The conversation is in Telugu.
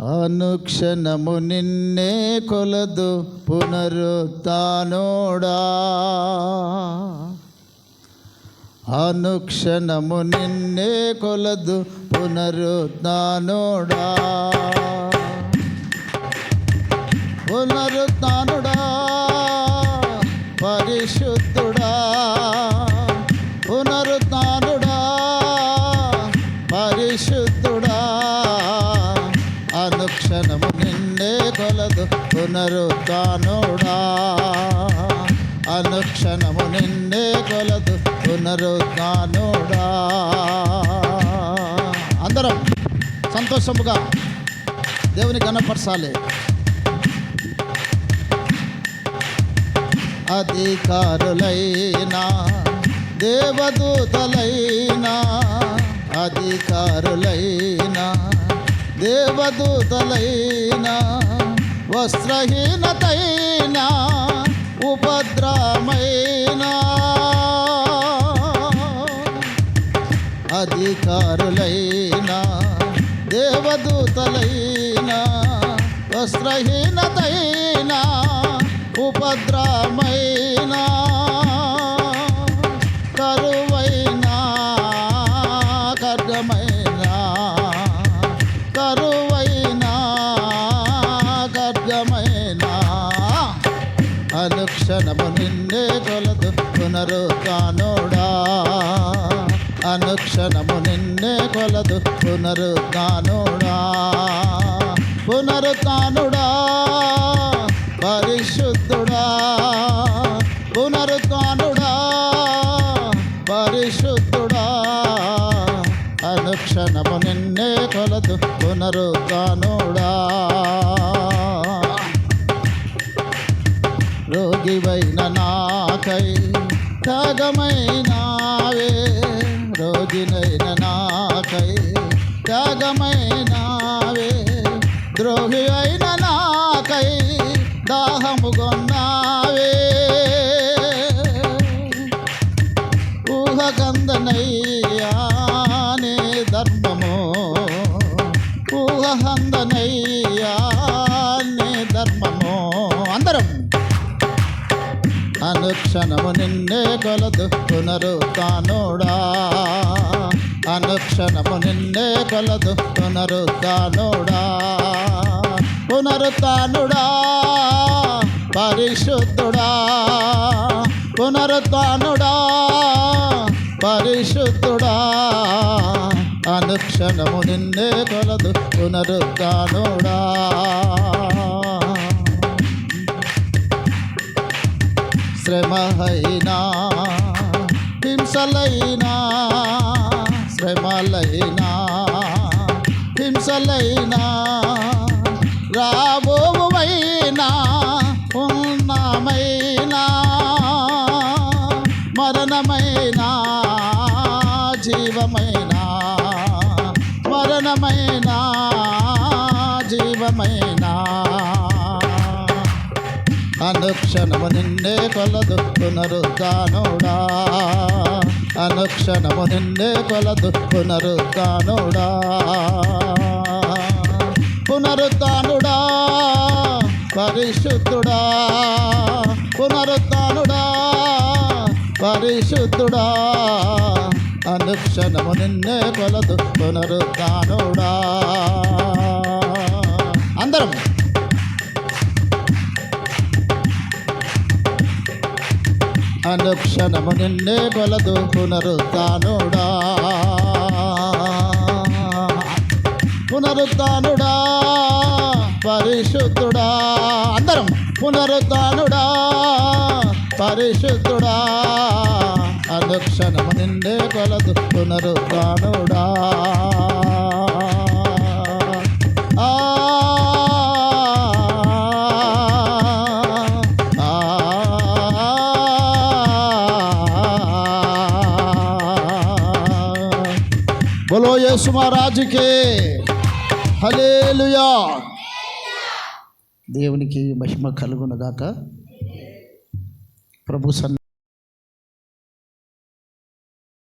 అనుక్షణము నిన్నే కొలదు పునరుత్నోడా. అనుక్షణము నిన్నే కొలదు పునరుత్నోడా. పునరుత్నుడా పరిశుద్ధుడా. పునరుత్నుడా. కొలదు పునరుద్ధానుడా. అనుక్షణము నిన్నే కొలదు పునరుద్ధానుడా. అందరం సంతోషముగా దేవుని కనపరచాలి అధికారులైనా దేవదూతలైనా అధికారులైనా దేవదూతలైనా వస్త్రహీనతైనా ఉపద్రమైనా అధికారులైనా దేవదూతలైనా వస్త్రహీనతైనా ఉపద్రమైనా కొలదు పునరుత్నోడా అనుక్షణము నిన్నే కొలదు పునరుత్నోడా పునరుత్నుడా పరిశుద్ధుడా? పునరుత్నుడా పరిశుద్ధుడా? అనుక్షణము నిన్నే కొలదు పునరుత్నుడా రోగివైన నాకై త్యాగమైనావే రోజునైన నాకై త్యాగమైనావే ద్రోహి అయిన నాకై దాహముగొన్నావే ఊహకందనయ్యా అనుక్షణము నిన్నే కొలదు పునరుత్నోడా అనుక్షణము నిన్నే కొలదు పునరుత్నోడా పునరుత్నుడా పరిశుద్ధుడా. పునరుత్నుడా పరిశుద్ధుడా. అనుక్షణము నిన్నే కొలదు పునరుత్నుడా శ్రమహైనా హింసలైనా శ్రమలైనా హింసలైనా రాబోవైనా ఉన్నమైనా మరణమైనా జీవమైనా మరణమైనా జీవమైనా. అనుక్షణము నిన్నే కొలదు పునరుద్ధానుడా అనుక్షణము నిన్నే కొలదు పునరుద్ధానుడా పునరుద్ధానుడా పరిశుద్ధుడా. పునరుద్ధానుడా పరిశుద్ధుడా. అనుక్షణము నిన్నే కొలదు పునరుద్ధానుడా అందరం అనుక్షణము నిన్నే కొలదు పునరుత్నుడా పునరుత్నుడా పరిశుద్ధుడా. అందరం పునరుత్నుడా పరిశుద్ధుడా. అనుక్షణము నిన్నే కొలదు పునరుత్నుడా బోలో యేసు మహారాజుకే హలేలుయా దేవునికి మహిమ కలుగునగాక. ప్రభు సన్